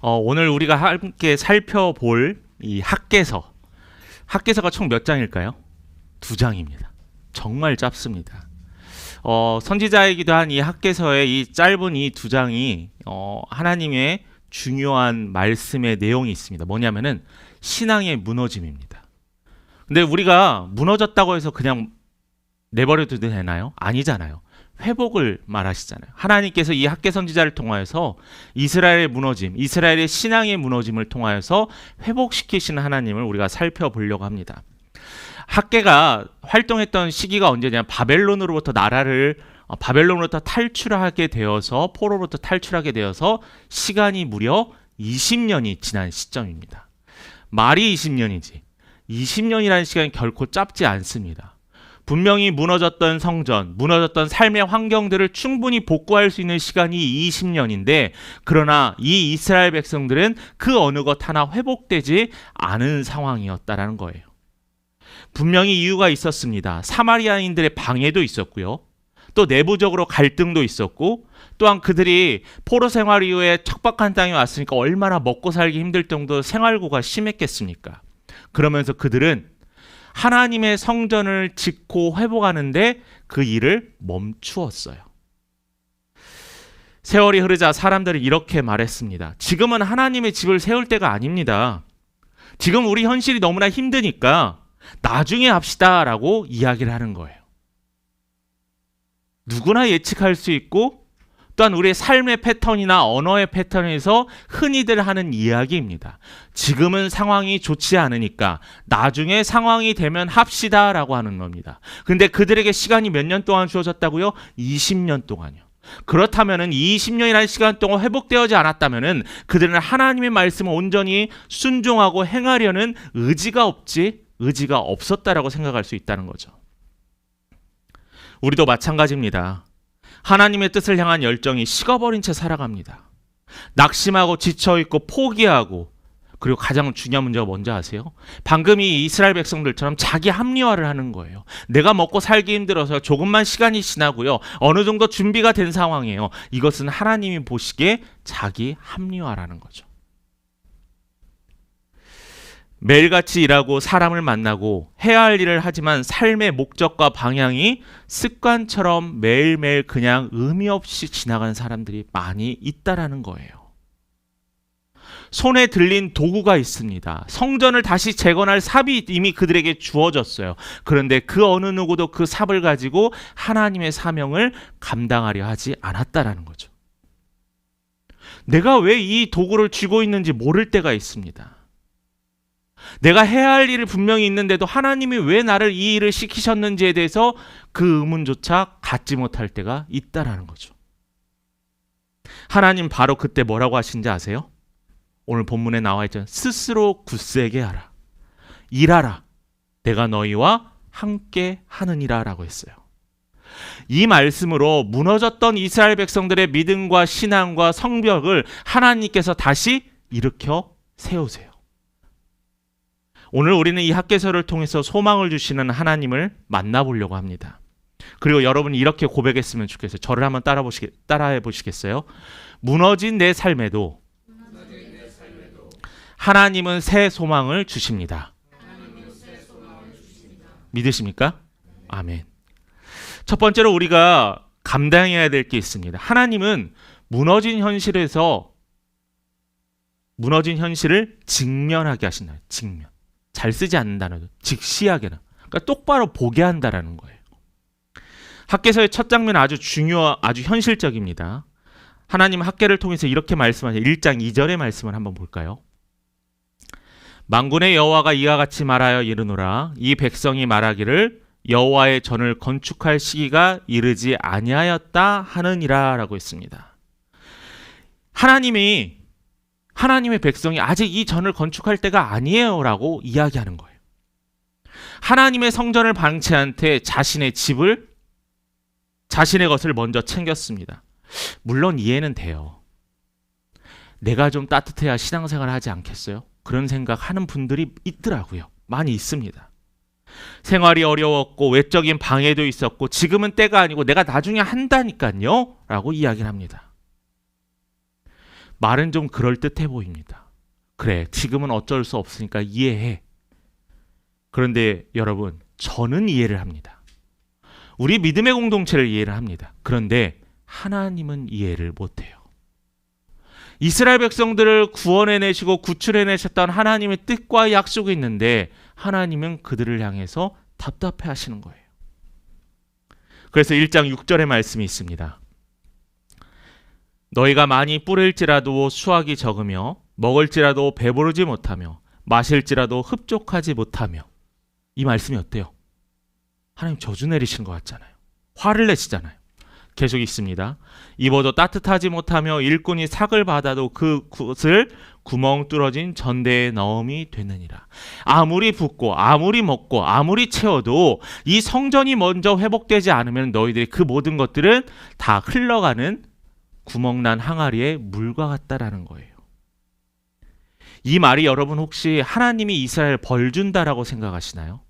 어, 오늘 우리가 함께 살펴볼 이 학계서. 학계서가 총 몇 장일까요? 두 장입니다. 정말 짧습니다. 어, 선지자이기도 한 이 학계서의 이 짧은 이 두 장이 어, 하나님의 중요한 말씀의 내용이 있습니다. 뭐냐면은 신앙의 무너짐입니다. 근데 우리가 무너졌다고 해서 그냥 내버려도 되나요? 아니잖아요. 회복을 말하시잖아요. 하나님께서 이 학계 선지자를 통하여서 이스라엘의 무너짐, 이스라엘의 신앙의 무너짐을 통하여서 회복시키시는 하나님을 우리가 살펴보려고 합니다. 학계가 활동했던 시기가 언제냐? 바벨론으로부터 나라를 어, 바벨론으로부터 탈출하게 되어서 포로로부터 탈출하게 되어서 시간이 무려 20년이 지난 시점입니다. 말이 20년이지. 20년이라는 시간이 결코 짧지 않습니다. 분명히 무너졌던 성전, 무너졌던 삶의 환경들을 충분히 복구할 수 있는 시간이 20년인데, 그러나 이 이스라엘 백성들은 그 어느 것 하나 회복되지 않은 상황이었다라는 거예요. 분명히 이유가 있었습니다. 사마리아인들의 방해도 있었고요. 또 내부적으로 갈등도 있었고, 또한 그들이 포로 생활 이후에 척박한 땅에 왔으니까 얼마나 먹고 살기 힘들 정도 생활고가 심했겠습니까? 그러면서 그들은 하나님의 성전을 짓고 회복하는데 그 일을 멈추었어요. 세월이 흐르자 사람들이 이렇게 말했습니다. 지금은 하나님의 집을 세울 때가 아닙니다. 지금 우리 현실이 너무나 힘드니까 나중에 합시다 라고 이야기를 하는 거예요. 누구나 예측할 수 있고 또한 우리의 삶의 패턴이나 언어의 패턴에서 흔히들 하는 이야기입니다. 지금은 상황이 좋지 않으니까 나중에 상황이 되면 합시다 라고 하는 겁니다. 근데 그들에게 시간이 몇 년 동안 주어졌다고요? 20년 동안요. 그렇다면은 20년이라는 시간 동안 회복되어지 않았다면은 그들은 하나님의 말씀을 온전히 순종하고 행하려는 의지가 없지 의지가 없었다라고 생각할 수 있다는 거죠. 우리도 마찬가지입니다. 하나님의 뜻을 향한 열정이 식어버린 채 살아갑니다. 낙심하고 지쳐있고 포기하고 그리고 가장 중요한 문제가 뭔지 아세요? 방금 이 이스라엘 백성들처럼 자기 합리화를 하는 거예요. 내가 먹고 살기 힘들어서 조금만 시간이 지나고요. 어느 정도 준비가 된 상황이에요. 이것은 하나님이 보시기에 자기 합리화라는 거죠. 매일같이 일하고 사람을 만나고 해야 할 일을 하지만 삶의 목적과 방향이 습관처럼 매일매일 그냥 의미 없이 지나가는 사람들이 많이 있다라는 거예요. 손에 들린 도구가 있습니다. 성전을 다시 재건할 삽이 이미 그들에게 주어졌어요. 그런데 그 어느 누구도 그 삽을 가지고 하나님의 사명을 감당하려 하지 않았다라는 거죠. 내가 왜 이 도구를 쥐고 있는지 모를 때가 있습니다. 내가 해야 할 일이 분명히 있는데도 하나님이 왜 나를 이 일을 시키셨는지에 대해서 그 의문조차 갖지 못할 때가 있다라는 거죠. 하나님 바로 그때 뭐라고 하신지 아세요? 오늘 본문에 나와 있죠. 스스로 굳세게 하라. 일하라. 내가 너희와 함께 하느니라라고 했어요. 이 말씀으로 무너졌던 이스라엘 백성들의 믿음과 신앙과 성벽을 하나님께서 다시 일으켜 세우세요. 오늘 우리는 이 학계서를 통해서 소망을 주시는 하나님을 만나보려고 합니다. 그리고 여러분이 이렇게 고백했으면 좋겠어요. 저를 한번 따라 보시 따라해 보시겠어요? 무너진 내 삶에도 하나님은 새 소망을 주십니다. 믿으십니까? 아멘. 첫 번째로 우리가 감당해야 될 게 있습니다. 하나님은 무너진 현실에서 무너진 현실을 직면하게 하신다. 직면. 잘 쓰지 않는다는 직시하게나 그러니까 똑바로 보게 한다라는 거예요. 학계서의 첫 장면 아주 중요 아주 현실적입니다. 하나님 학계를 통해서 이렇게 말씀하세요. 1장 2절의 말씀을 한번 볼까요? 만군의 여호와가 이와 같이 말하여 이르노라 이 백성이 말하기를 여호와의 전을 건축할 시기가 이르지 아니하였다 하느니라라고 했습니다. 하나님이 하나님의 백성이 아직 이 전을 건축할 때가 아니에요라고 이야기하는 거예요. 하나님의 성전을 방치한 채 자신의 집을 자신의 것을 먼저 챙겼습니다. 물론 이해는 돼요. 내가 좀 따뜻해야 신앙생활 하지 않겠어요? 그런 생각 하는 분들이 있더라고요. 많이 있습니다. 생활이 어려웠고 외적인 방해도 있었고 지금은 때가 아니고 내가 나중에 한다니까요. 라고 이야기를 합니다. 말은 좀 그럴듯해 보입니다. 그래, 지금은 어쩔 수 없으니까 이해해. 그런데 여러분, 저는 이해를 합니다. 우리 믿음의 공동체를 이해를 합니다. 그런데 하나님은 이해를 못해요. 이스라엘 백성들을 구원해내시고 구출해내셨던 하나님의 뜻과 약속이 있는데 하나님은 그들을 향해서 답답해 하시는 거예요. 그래서 1장 6절의 말씀이 있습니다. 너희가 많이 뿌릴지라도 수확이 적으며 먹을지라도 배부르지 못하며 마실지라도 흡족하지 못하며 이 말씀이 어때요? 하나님 저주 내리신 것 같잖아요. 화를 내시잖아요. 계속 있습니다. 입어도 따뜻하지 못하며 일꾼이 삭을 받아도 그것을 구멍 뚫어진 전대에 넣음이 되느니라. 아무리 붓고 아무리 먹고 아무리 채워도 이 성전이 먼저 회복되지 않으면 너희들이 그 모든 것들은 다 흘러가는 구멍난 항아리의 물과 같다라는 거예요. 이 말이 여러분 혹시 하나님이 이스라엘 벌 준다라고 생각하시나요?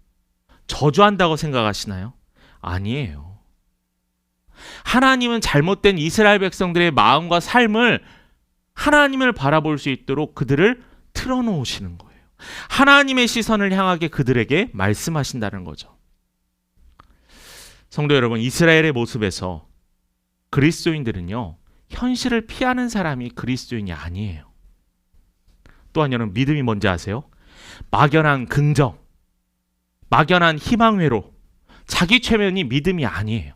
저주한다고 생각하시나요? 아니에요. 하나님은 잘못된 이스라엘 백성들의 마음과 삶을 하나님을 바라볼 수 있도록 그들을 틀어놓으시는 거예요. 하나님의 시선을 향하게 그들에게 말씀하신다는 거죠. 성도 여러분, 이스라엘의 모습에서 그리스도인들은요, 현실을 피하는 사람이 그리스도인이 아니에요. 또 한 여러분, 믿음이 뭔지 아세요? 막연한 긍정, 막연한 희망회로, 자기 최면이 믿음이 아니에요.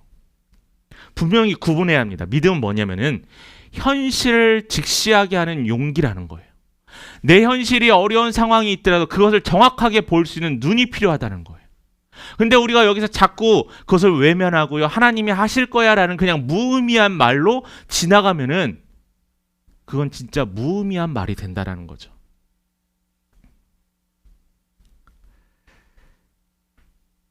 분명히 구분해야 합니다. 믿음은 뭐냐면은 현실을 직시하게 하는 용기라는 거예요. 내 현실이 어려운 상황이 있더라도 그것을 정확하게 볼 수 있는 눈이 필요하다는 거예요. 근데 우리가 여기서 자꾸 그것을 외면하고요. 하나님이 하실 거야라는 그냥 무의미한 말로 지나가면은 그건 진짜 무의미한 말이 된다라는 거죠.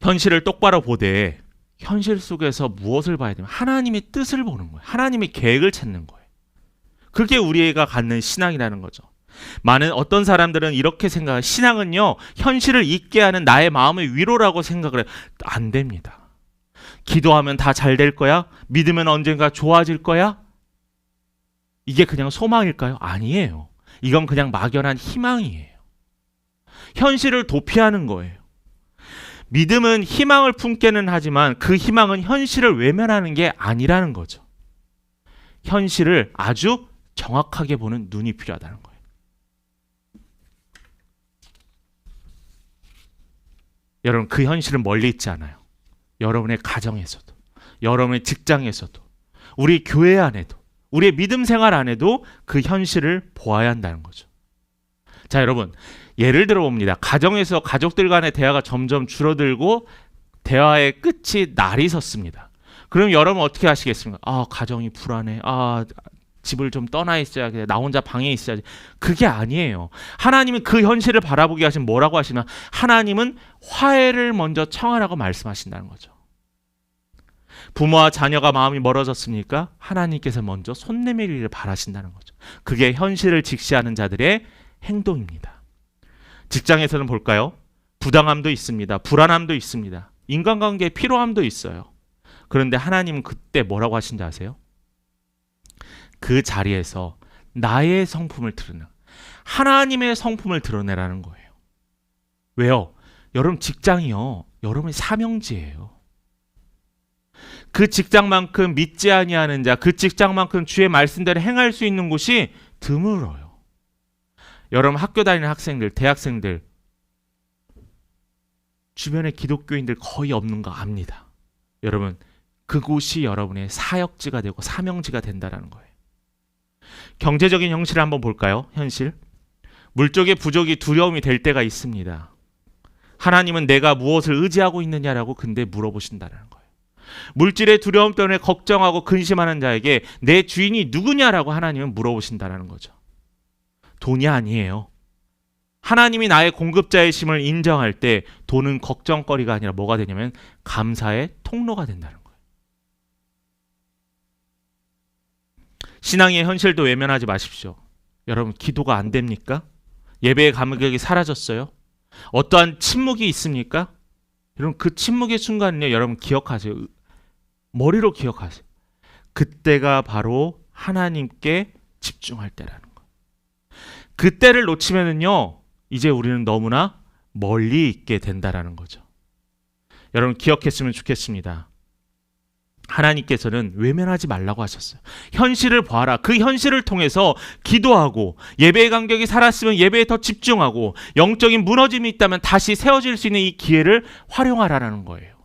현실을 똑바로 보되 현실 속에서 무엇을 봐야 되면 하나님의 뜻을 보는 거예요. 하나님의 계획을 찾는 거예요. 그게 우리가 갖는 신앙이라는 거죠. 많은 어떤 사람들은 이렇게 생각해요. 신앙은요, 현실을 잊게 하는 나의 마음의 위로라고 생각을 해요. 안 됩니다. 기도하면 다 잘 될 거야? 믿으면 언젠가 좋아질 거야? 이게 그냥 소망일까요? 아니에요. 이건 그냥 막연한 희망이에요. 현실을 도피하는 거예요. 믿음은 희망을 품게는 하지만 그 희망은 현실을 외면하는 게 아니라는 거죠. 현실을 아주 정확하게 보는 눈이 필요하다는 거예요. 여러분 그 현실은 멀리 있지 않아요. 여러분의 가정에서도, 여러분의 직장에서도, 우리 교회 안에도, 우리의 믿음 생활 안에도 그 현실을 보아야 한다는 거죠. 자, 여러분 예를 들어 봅니다. 가정에서 가족들 간의 대화가 점점 줄어들고 대화의 끝이 날이 섰습니다. 그럼 여러분 어떻게 하시겠습니까? 아, 가정이 불안해. 아, 집을 좀 떠나 있어야 돼. 나 혼자 방에 있어야지. 그게 아니에요. 하나님은 그 현실을 바라보게 하시면 뭐라고 하시나? 하나님은 화해를 먼저 청하라고 말씀하신다는 거죠. 부모와 자녀가 마음이 멀어졌습니까? 하나님께서 먼저 손 내밀기를 바라신다는 거죠. 그게 현실을 직시하는 자들의 행동입니다. 직장에서는 볼까요? 부당함도 있습니다. 불안함도 있습니다. 인간관계에 피로함도 있어요. 그런데 하나님은 그때 뭐라고 하신지 아세요? 그 자리에서 나의 성품을 드러내 하나님의 성품을 드러내라는 거예요. 왜요? 여러분 직장이요. 여러분의 사명지예요. 그 직장만큼 믿지 아니하는 자, 그 직장만큼 주의 말씀대로 행할 수 있는 곳이 드물어요. 여러분 학교 다니는 학생들, 대학생들 주변에 기독교인들 거의 없는 거 압니다. 여러분 그곳이 여러분의 사역지가 되고 사명지가 된다라는 거예요. 경제적인 형실을 한번 볼까요? 현실. 물적의 부족이 두려움이 될 때가 있습니다. 하나님은 내가 무엇을 의지하고 있느냐라고 근데 물어보신다는 거예요. 물질의 두려움 때문에 걱정하고 근심하는 자에게 내 주인이 누구냐라고 하나님은 물어보신다는 거죠. 돈이 아니에요. 하나님이 나의 공급자의 심을 인정할 때 돈은 걱정거리가 아니라 뭐가 되냐면 감사의 통로가 된다는 거예요. 신앙의 현실도 외면하지 마십시오. 여러분 기도가 안 됩니까? 예배의 감격이 사라졌어요? 어떠한 침묵이 있습니까? 여러분 그 침묵의 순간은요 여러분 기억하세요. 머리로 기억하세요. 그때가 바로 하나님께 집중할 때라는 거예요. 그때를 놓치면은요, 이제 우리는 너무나 멀리 있게 된다라는 거죠. 여러분 기억했으면 좋겠습니다. 하나님께서는 외면하지 말라고 하셨어요. 현실을 봐라. 그 현실을 통해서 기도하고 예배의 간격이 살았으면 예배에 더 집중하고 영적인 무너짐이 있다면 다시 세워질 수 있는 이 기회를 활용하라는 거예요.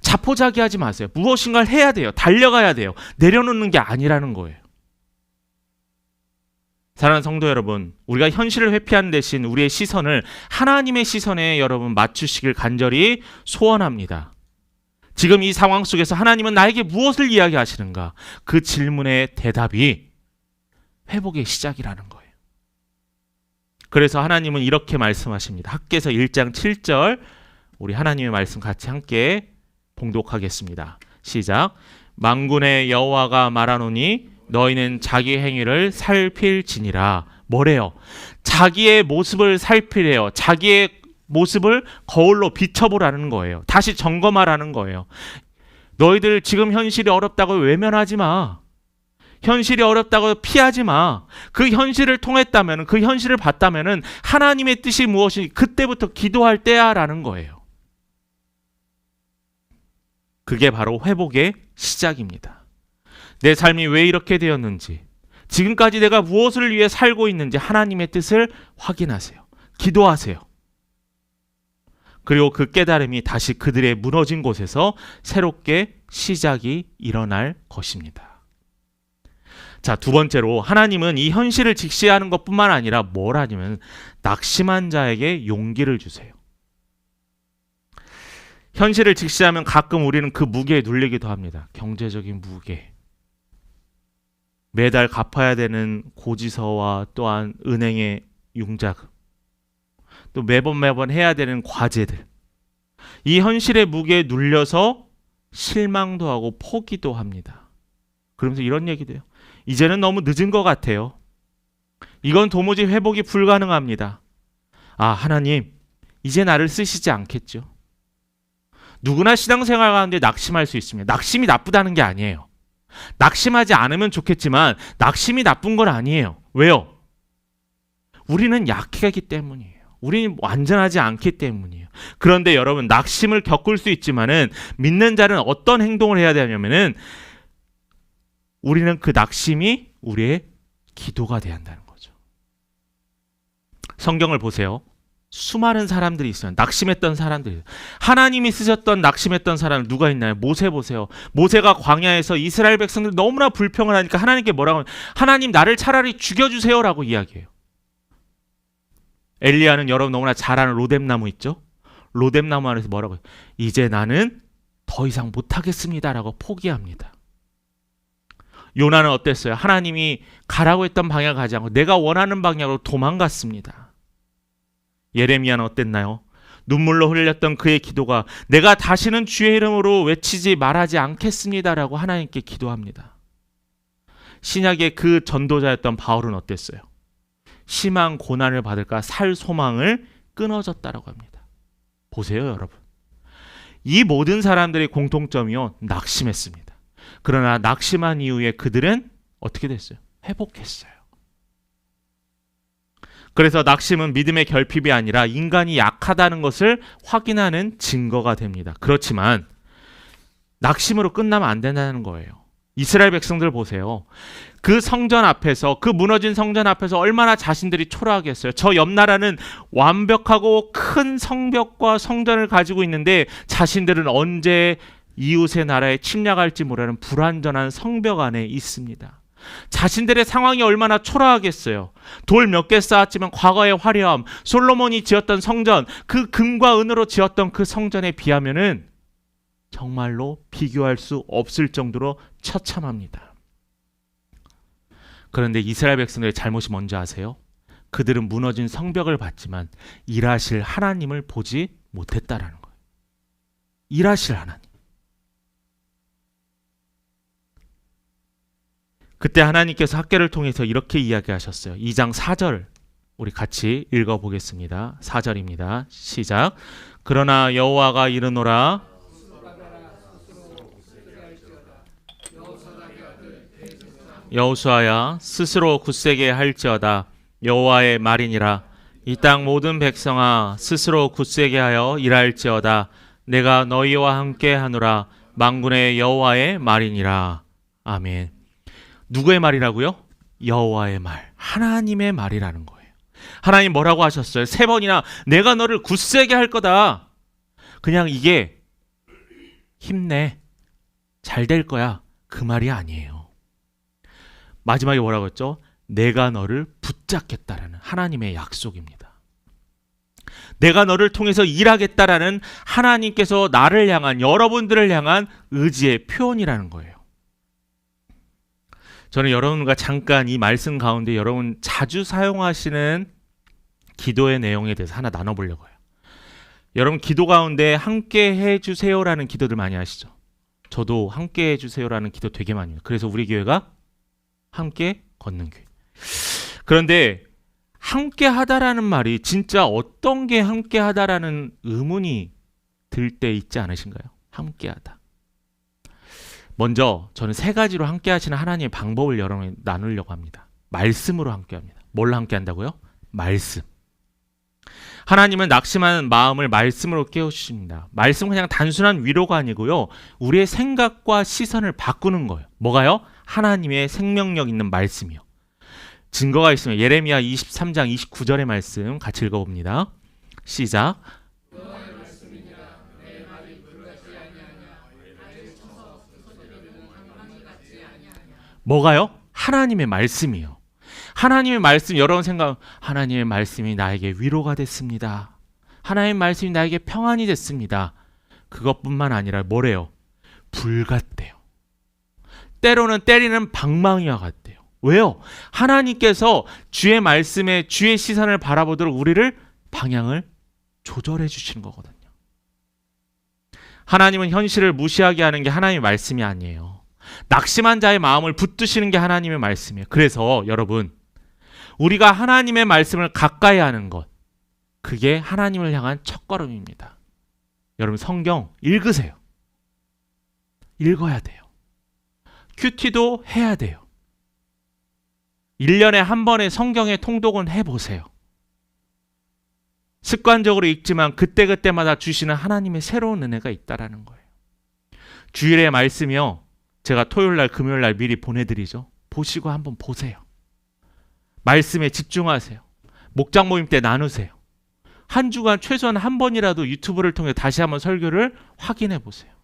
자포자기하지 마세요. 무엇인가를 해야 돼요. 달려가야 돼요. 내려놓는 게 아니라는 거예요. 사랑하는 성도 여러분, 우리가 현실을 회피하는 대신 우리의 시선을 하나님의 시선에 여러분 맞추시길 간절히 소원합니다. 지금 이 상황 속에서 하나님은 나에게 무엇을 이야기하시는가? 그 질문의 대답이 회복의 시작이라는 거예요. 그래서 하나님은 이렇게 말씀하십니다. 학계서 1장 7절 우리 하나님의 말씀 같이 함께 봉독하겠습니다. 시작. 망군의 여호와가 말하노니 너희는 자기 행위를 살필지니라. 뭐래요? 자기의 모습을 살피래요. 자기의 모습을 거울로 비춰보라는 거예요. 다시 점검하라는 거예요. 너희들 지금 현실이 어렵다고 외면하지 마. 현실이 어렵다고 피하지 마. 그 현실을 통했다면, 그 현실을 봤다면 하나님의 뜻이 무엇인지 그때부터 기도할 때야 라는 거예요. 그게 바로 회복의 시작입니다. 내 삶이 왜 이렇게 되었는지, 지금까지 내가 무엇을 위해 살고 있는지 하나님의 뜻을 확인하세요. 기도하세요. 그리고 그 깨달음이 다시 그들의 무너진 곳에서 새롭게 시작이 일어날 것입니다. 자, 두 번째로 하나님은 이 현실을 직시하는 것뿐만 아니라 뭘 하냐면 낙심한 자에게 용기를 주세요. 현실을 직시하면 가끔 우리는 그 무게에 눌리기도 합니다. 경제적인 무게. 매달 갚아야 되는 고지서와 또한 은행의 융자금. 또 매번 매번 해야 되는 과제들. 이 현실의 무게에 눌려서 실망도 하고 포기도 합니다. 그러면서 이런 얘기도 해요. 이제는 너무 늦은 것 같아요. 이건 도무지 회복이 불가능합니다. 아, 하나님, 이제 나를 쓰시지 않겠죠. 누구나 신앙생활 가운데 낙심할 수 있습니다. 낙심이 나쁘다는 게 아니에요. 낙심하지 않으면 좋겠지만 낙심이 나쁜 건 아니에요. 왜요? 우리는 약하기 때문이에요. 우리는 완전하지 않기 때문이에요. 그런데 여러분 낙심을 겪을 수 있지만은 믿는 자는 어떤 행동을 해야 되냐면은 우리는 그 낙심이 우리의 기도가 돼야 한다는 거죠. 성경을 보세요. 수많은 사람들이 있어요. 낙심했던 사람들이. 하나님이 쓰셨던 낙심했던 사람 누가 있나요? 모세 보세요. 모세가 광야에서 이스라엘 백성들 너무나 불평을 하니까 하나님께 뭐라고 하나님 나를 차라리 죽여 주세요라고 이야기해요. 엘리야는 여러분 너무나 잘 아는 로뎀나무 있죠? 로뎀나무 안에서 뭐라고 해요? 이제 나는 더 이상 못하겠습니다라고 포기합니다. 요나는 어땠어요? 하나님이 가라고 했던 방향 가지 않고 내가 원하는 방향으로 도망갔습니다. 예레미야는 어땠나요? 눈물로 흘렸던 그의 기도가 내가 다시는 주의 이름으로 외치지 말하지 않겠습니다라고 하나님께 기도합니다. 신약의 그 전도자였던 바울은 어땠어요? 심한 고난을 받을까 살 소망을 끊어졌다라고 합니다. 보세요, 여러분. 이 모든 사람들의 공통점이요. 낙심했습니다. 그러나 낙심한 이후에 그들은 어떻게 됐어요? 회복했어요. 그래서 낙심은 믿음의 결핍이 아니라 인간이 약하다는 것을 확인하는 증거가 됩니다. 그렇지만 낙심으로 끝나면 안 된다는 거예요. 이스라엘 백성들 보세요. 그 성전 앞에서 그 무너진 성전 앞에서 얼마나 자신들이 초라하겠어요. 저 옆 나라는 완벽하고 큰 성벽과 성전을 가지고 있는데 자신들은 언제 이웃의 나라에 침략할지 모르는 불완전한 성벽 안에 있습니다. 자신들의 상황이 얼마나 초라하겠어요. 돌 몇 개 쌓았지만 과거의 화려함, 솔로몬이 지었던 성전, 그 금과 은으로 지었던 그 성전에 비하면은 정말로 비교할 수 없을 정도로 처참합니다. 그런데 이스라엘 백성들의 잘못이 뭔지 아세요? 그들은 무너진 성벽을 봤지만 일하실 하나님을 보지 못했다라는 거예요. 일하실 하나님. 그때 하나님께서 학계를 통해서 이렇게 이야기하셨어요. 2장 4절 우리 같이 읽어 보겠습니다. 4절입니다. 시작. 그러나 여호와가 이르노라 여호수아야 스스로 굳세게 할지어다. 여호와의 말이니라. 이 땅 모든 백성아 스스로 굳세게 하여 일할지어다. 내가 너희와 함께 하노라. 망군의 여호와의 말이니라. 아멘. 누구의 말이라고요? 여호와의 말. 하나님의 말이라는 거예요. 하나님 뭐라고 하셨어요? 세 번이나 내가 너를 굳세게 할 거다. 그냥 이게 힘내. 잘 될 거야. 그 말이 아니에요 마지막에 뭐라고 했죠? 내가 너를 붙잡겠다라는 하나님의 약속입니다. 내가 너를 통해서 일하겠다라는 하나님께서 나를 향한 여러분들을 향한 의지의 표현이라는 거예요. 저는 여러분과 잠깐 이 말씀 가운데 여러분 자주 사용하시는 기도의 내용에 대해서 하나 나눠보려고 해요. 여러분 기도 가운데 함께 해주세요라는 기도들 많이 하시죠. 저도 함께 해주세요라는 기도 되게 많이 해요. 그래서 우리 교회가 함께 걷는 교회. 그런데 함께 하다라는 말이 진짜 어떤 게 함께 하다라는 의문이 들 때 있지 않으신가요? 함께 하다. 먼저 저는 세 가지로 함께 하시는 하나님의 방법을 여러분 나누려고 합니다. 말씀으로 함께 합니다. 뭘로 함께 한다고요? 말씀. 하나님은 낙심한 마음을 말씀으로 깨우십니다. 말씀은 그냥 단순한 위로가 아니고요. 우리의 생각과 시선을 바꾸는 거예요. 뭐가요? 하나님의 생명력 있는 말씀이요. 증거가 있으면 예레미야 23장 29절의 말씀 같이 읽어봅니다. 시작. 뭐가요? 하나님의 말씀이요. 하나님의 말씀 여러분 생각 하나님의 말씀이 나에게 위로가 됐습니다. 하나님의 말씀이 나에게 평안이 됐습니다. 그것뿐만 아니라 뭐래요? 불 같대요. 때로는 때리는 방망이와 같대요. 왜요? 하나님께서 주의 말씀에 주의 시선을 바라보도록 우리를 방향을 조절해 주시는 거거든요. 하나님은 현실을 무시하게 하는 게 하나님의 말씀이 아니에요. 낙심한 자의 마음을 붙드시는 게 하나님의 말씀이에요. 그래서 여러분, 우리가 하나님의 말씀을 가까이 하는 것, 그게 하나님을 향한 첫걸음입니다. 여러분, 성경 읽으세요. 읽어야 돼요. 큐티도 해야 돼요. 1년에 한 번의 성경의 통독은 해보세요. 습관적으로 읽지만 그때그때마다 주시는 하나님의 새로운 은혜가 있다라는 거예요. 주일의 말씀이요. 제가 토요일 날, 금요일 날 미리 보내드리죠. 보시고 한번 보세요. 말씀에 집중하세요. 목장 모임 때 나누세요. 한 주간 최소한 한 번이라도 유튜브를 통해 다시 한번 설교를 확인해 보세요.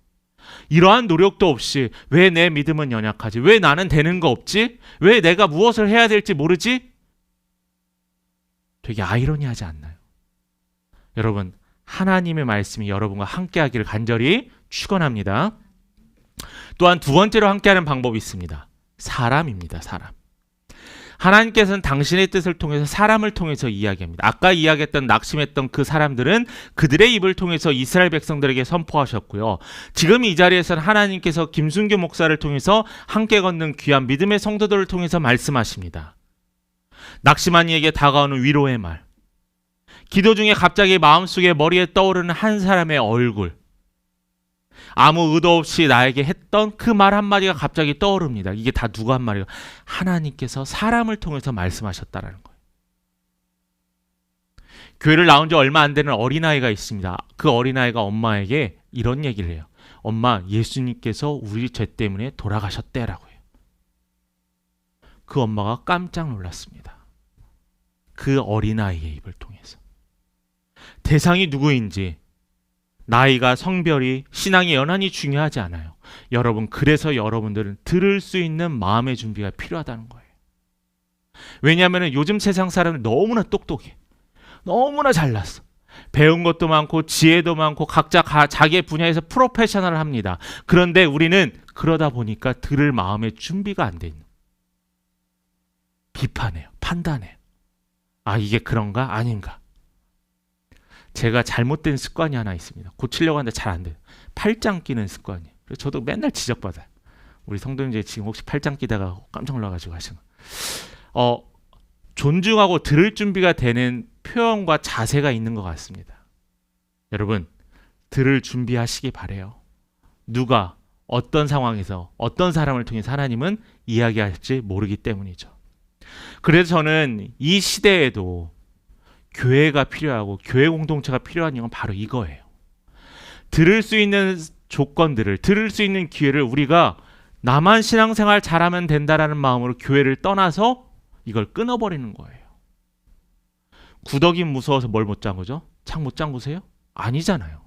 이러한 노력도 없이 왜 내 믿음은 연약하지? 왜 나는 되는 거 없지? 왜 내가 무엇을 해야 될지 모르지? 되게 아이러니하지 않나요? 여러분, 하나님의 말씀이 여러분과 함께 하기를 간절히 축원합니다. 또한 두 번째로 함께 하는 방법이 있습니다. 사람입니다. 사람. 하나님께서는 당신의 뜻을 통해서 사람을 통해서 이야기합니다. 아까 이야기했던 낙심했던 그 사람들은 그들의 입을 통해서 이스라엘 백성들에게 선포하셨고요. 지금 이 자리에서는 하나님께서 김순규 목사를 통해서 함께 걷는 귀한 믿음의 성도들을 통해서 말씀하십니다. 낙심한 이에게 다가오는 위로의 말. 기도 중에 갑자기 마음속에 머리에 떠오르는 한 사람의 얼굴. 아무 의도 없이 나에게 했던 그 말 한마디가 갑자기 떠오릅니다. 이게 다 누가 한 말이에요? 하나님께서 사람을 통해서 말씀하셨다라는 거예요. 교회를 나온 지 얼마 안 되는 어린아이가 있습니다. 그 어린아이가 엄마에게 이런 얘기를 해요. 엄마, 예수님께서 우리 죄 때문에 돌아가셨대라고 해요. 그 엄마가 깜짝 놀랐습니다. 그 어린아이의 입을 통해서. 대상이 누구인지, 나이가 성별이 신앙이 연한이 중요하지 않아요. 여러분 그래서 여러분들은 들을 수 있는 마음의 준비가 필요하다는 거예요. 왜냐하면 요즘 세상 사람은 너무나 똑똑해. 너무나 잘났어. 배운 것도 많고 지혜도 많고 각자 가, 자기의 분야에서 프로페셔널을 합니다. 그런데 우리는 그러다 보니까 들을 마음의 준비가 안 돼 있는. 비판해요. 판단해요. 아 이게 그런가 아닌가. 제가 잘못된 습관이 하나 있습니다. 고치려고 하는데 잘 안 돼요. 팔짱 끼는 습관이에요. 그래서 저도 맨날 지적받아요. 우리 성도님들 지금 혹시 팔짱 끼다가 깜짝 놀라가지고 하시는 어 존중하고 들을 준비가 되는 표현과 자세가 있는 것 같습니다. 여러분 들을 준비하시기 바래요. 누가 어떤 상황에서 어떤 사람을 통해 하나님은 이야기할지 모르기 때문이죠. 그래서 저는 이 시대에도 교회가 필요하고 교회 공동체가 필요한 이유는 바로 이거예요. 들을 수 있는 조건들을 들을 수 있는 기회를 우리가 나만 신앙생활 잘하면 된다라는 마음으로 교회를 떠나서 이걸 끊어버리는 거예요. 구더기 무서워서 뭘 못 잠그죠? 창 못 잠그세요? 아니잖아요.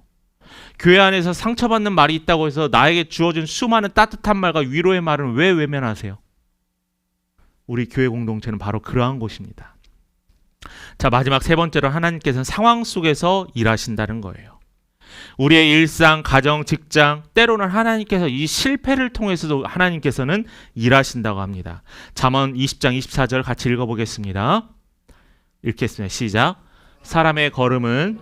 교회 안에서 상처받는 말이 있다고 해서 나에게 주어진 수많은 따뜻한 말과 위로의 말은 왜 외면하세요? 우리 교회 공동체는 바로 그러한 곳입니다. 자, 마지막 세 번째로 하나님께서는 상황 속에서 일하신다는 거예요. 우리의 일상, 가정, 직장, 때로는 하나님께서 이 실패를 통해서도 하나님께서는 일하신다고 합니다. 잠언 20장 24절 같이 읽어보겠습니다. 읽겠습니다. 시작. 사람의 걸음은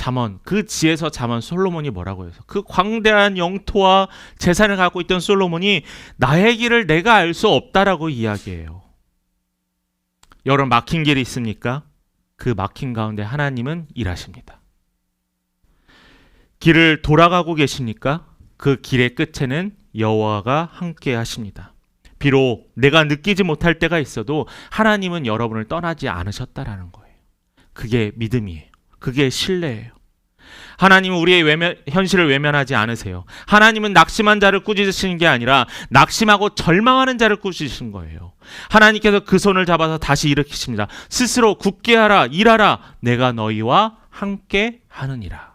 잠언 그 지에서 잠언 솔로몬이 뭐라고 해서 그 광대한 영토와 재산을 갖고 있던 솔로몬이 나의 길을 내가 알 수 없다라고 이야기해요. 여러분 막힌 길이 있습니까? 그 막힌 가운데 하나님은 일하십니다. 길을 돌아가고 계십니까? 그 길의 끝에는 여호와가 함께 하십니다. 비록 내가 느끼지 못할 때가 있어도 하나님은 여러분을 떠나지 않으셨다라는 거예요. 그게 믿음이에요. 그게 신뢰예요. 하나님은 우리의 외면, 현실을 외면하지 않으세요. 하나님은 낙심한 자를 꾸짖으시는 게 아니라 낙심하고 절망하는 자를 꾸짖으신 거예요. 하나님께서 그 손을 잡아서 다시 일으키십니다. 스스로 굳게 하라, 일하라. 내가 너희와 함께 하느니라.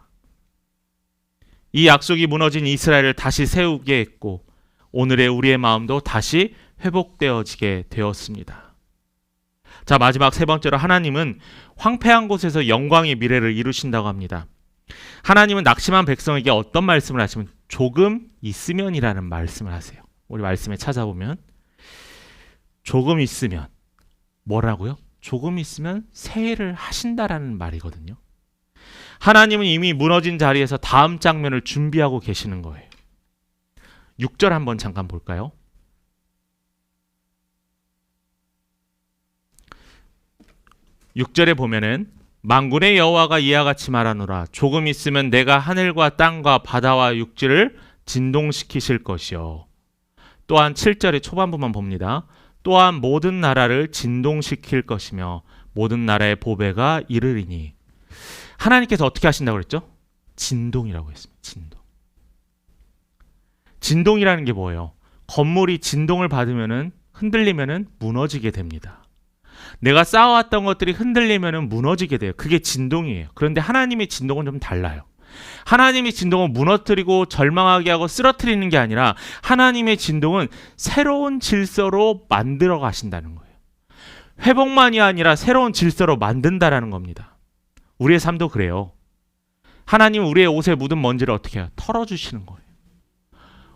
이 약속이 무너진 이스라엘을 다시 세우게 했고 오늘의 우리의 마음도 다시 회복되어지게 되었습니다. 자, 마지막 세 번째로 하나님은 황폐한 곳에서 영광의 미래를 이루신다고 합니다. 하나님은 낙심한 백성에게 어떤 말씀을 하시면 조금 있으면이라는 말씀을 하세요. 우리 말씀에 찾아보면 조금 있으면 뭐라고요? 조금 있으면 새해를 하신다라는 말이거든요. 하나님은 이미 무너진 자리에서 다음 장면을 준비하고 계시는 거예요. 6절 한번 잠깐 볼까요? 6절에 보면은 만군의 여호와가 이와 같이 말하노라 조금 있으면 내가 하늘과 땅과 바다와 육지를 진동시키실 것이요 또한 7절의 초반부만 봅니다 또한 모든 나라를 진동시킬 것이며 모든 나라의 보배가 이르리니 하나님께서 어떻게 하신다고 그랬죠? 진동이라고 했습니다. 진동. 진동이라는 게 뭐예요? 건물이 진동을 받으면은 흔들리면은 무너지게 됩니다. 내가 쌓아왔던 것들이 흔들리면은 무너지게 돼요. 그게 진동이에요. 그런데 하나님의 진동은 좀 달라요. 하나님의 진동은 무너뜨리고 절망하게 하고 쓰러뜨리는 게 아니라 하나님의 진동은 새로운 질서로 만들어 가신다는 거예요. 회복만이 아니라 새로운 질서로 만든다라는 겁니다. 우리의 삶도 그래요. 하나님 우리의 옷에 묻은 먼지를 어떻게 해요? 털어주시는 거예요.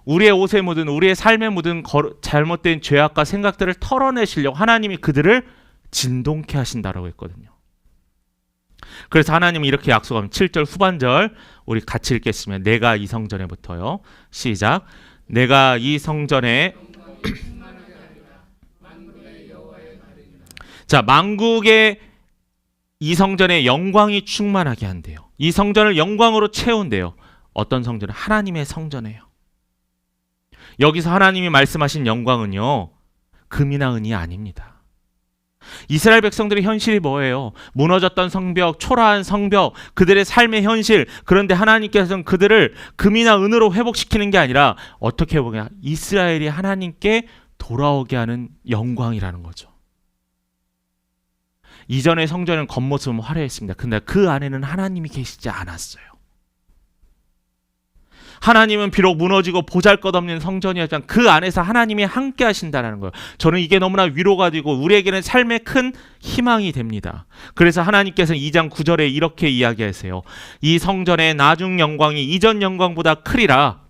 우리의 옷에 묻은 우리의 삶에 묻은 거, 잘못된 죄악과 생각들을 털어내시려고 하나님이 그들을 진동케 하신다라고 했거든요. 그래서 하나님은 이렇게 약속하면 7절 후반절 우리 같이 읽겠습니다. 내가 이 성전에부터요. 시작. 내가 이 성전에 자, 만국의 이 성전에 영광이 충만하게 한대요. 이 성전을 영광으로 채운대요. 어떤 성전은 하나님의 성전이에요. 여기서 하나님이 말씀하신 영광은요. 금이나 은이 아닙니다. 이스라엘 백성들의 현실이 뭐예요? 무너졌던 성벽, 초라한 성벽, 그들의 삶의 현실. 그런데 하나님께서는 그들을 금이나 은으로 회복시키는 게 아니라 어떻게 회복해? 이스라엘이 하나님께 돌아오게 하는 영광이라는 거죠. 이전의 성전은 겉모습은 화려했습니다. 근데 그 안에는 하나님이 계시지 않았어요. 하나님은 비록 무너지고 보잘것없는 성전이었지만 그 안에서 하나님이 함께 하신다는 거예요. 저는 이게 너무나 위로가 되고 우리에게는 삶의 큰 희망이 됩니다. 그래서 하나님께서 2장 9절에 이렇게 이야기하세요. 이 성전의 나중 영광이 이전 영광보다 크리라.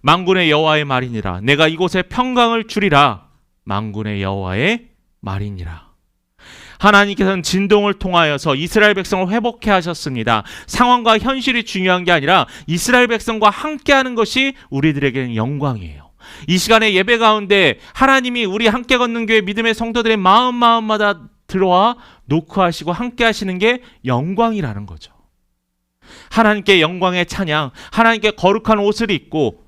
망군의 여호와의 말이니라. 내가 이곳에 평강을 주리라. 망군의 여호와의 말이니라. 하나님께서는 진동을 통하여서 이스라엘 백성을 회복해 하셨습니다. 상황과 현실이 중요한 게 아니라 이스라엘 백성과 함께하는 것이 우리들에게는 영광이에요. 이 시간에 예배 가운데 하나님이 우리 함께 걷는 교회 믿음의 성도들의 마음 마음마다 들어와 노크 하시고 함께 하시는 게 영광이라는 거죠. 하나님께 영광의 찬양, 하나님께 거룩한 옷을 입고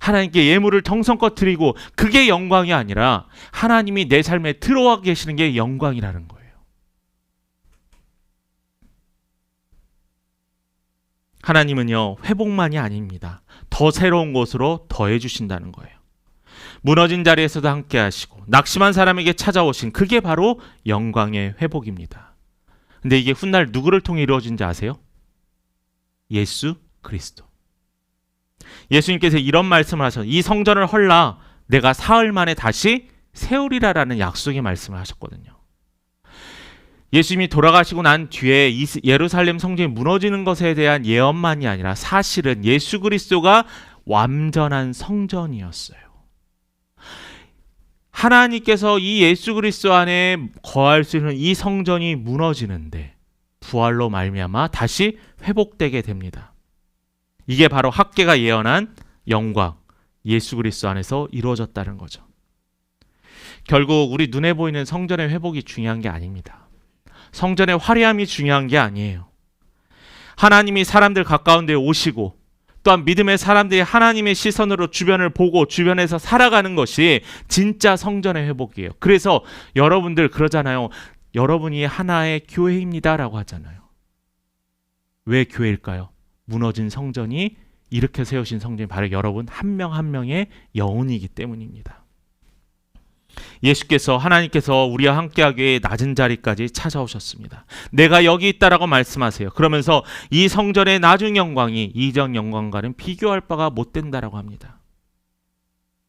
하나님께 예물을 정성껏 드리고 그게 영광이 아니라 하나님이 내 삶에 들어와 계시는 게 영광이라는 거예요. 하나님은요, 회복만이 아닙니다. 더 새로운 곳으로 더해 주신다는 거예요. 무너진 자리에서도 함께 하시고 낙심한 사람에게 찾아오신 그게 바로 영광의 회복입니다. 근데 이게 훗날 누구를 통해 이루어진지 아세요? 예수 그리스도. 예수님께서 이런 말씀을 하셔. 이 성전을 헐라 내가 사흘 만에 다시 세우리라라는 약속의 말씀을 하셨거든요. 예수님이 돌아가시고 난 뒤에 이- 예루살렘 성전이 무너지는 것에 대한 예언만이 아니라 사실은 예수 그리스도가 완전한 성전이었어요. 하나님께서 이 예수 그리스도 안에 거할 수 있는 이 성전이 무너지는데 부활로 말미암아 다시 회복되게 됩니다. 이게 바로 학계가 예언한 영광 예수 그리스도 안에서 이루어졌다는 거죠. 결국 우리 눈에 보이는 성전의 회복이 중요한 게 아닙니다. 성전의 화려함이 중요한 게 아니에요. 하나님이 사람들 가까운 데 오시고 또한 믿음의 사람들이 하나님의 시선으로 주변을 보고 주변에서 살아가는 것이 진짜 성전의 회복이에요. 그래서 여러분들 그러잖아요. 여러분이 하나의 교회입니다라고 하잖아요. 왜 교회일까요? 무너진 성전이 이렇게 세우신 성전이 바로 여러분 한명한 명의 영혼이기 때문입니다. 예수께서 하나님께서 우리와 함께하기 낮은 자리까지 찾아오셨습니다. 내가 여기 있다라고 말씀하세요. 그러면서 이 성전의 나중 영광이 이전 영광과는 비교할 바가 못 된다라고 합니다.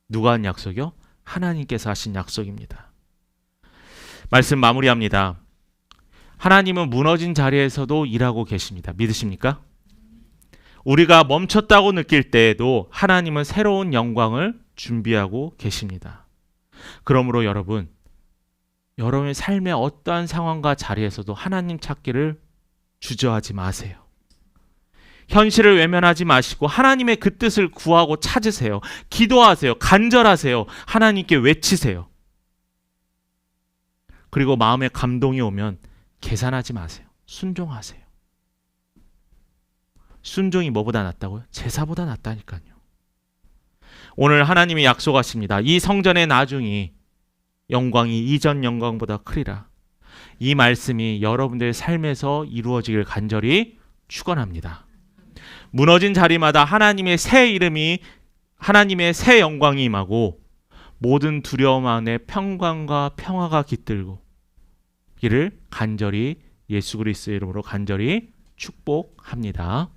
누가 한 약속이요? 하나님께서 하신 약속입니다. 말씀 마무리합니다. 하나님은 무너진 자리에서도 일하고 계십니다. 믿으십니까? 우리가 멈췄다고 느낄 때에도 하나님은 새로운 영광을 준비하고 계십니다. 그러므로 여러분, 여러분의 삶의 어떠한 상황과 자리에서도 하나님 찾기를 주저하지 마세요. 현실을 외면하지 마시고 하나님의 그 뜻을 구하고 찾으세요. 기도하세요. 간절하세요. 하나님께 외치세요. 그리고 마음에 감동이 오면 계산하지 마세요. 순종하세요. 순종이 뭐보다 낫다고요? 제사보다 낫다니까요. 오늘 하나님이 약속하십니다. 이 성전의 나중이 영광이 이전 영광보다 크리라. 이 말씀이 여러분들의 삶에서 이루어지길 간절히 축원합니다. 무너진 자리마다 하나님의 새 이름이 하나님의 새 영광이 임하고 모든 두려움 안에 평강과 평화가 깃들고 이를 간절히 예수 그리스도의 이름으로 간절히 축복합니다.